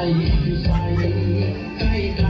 ใกล้ใกล้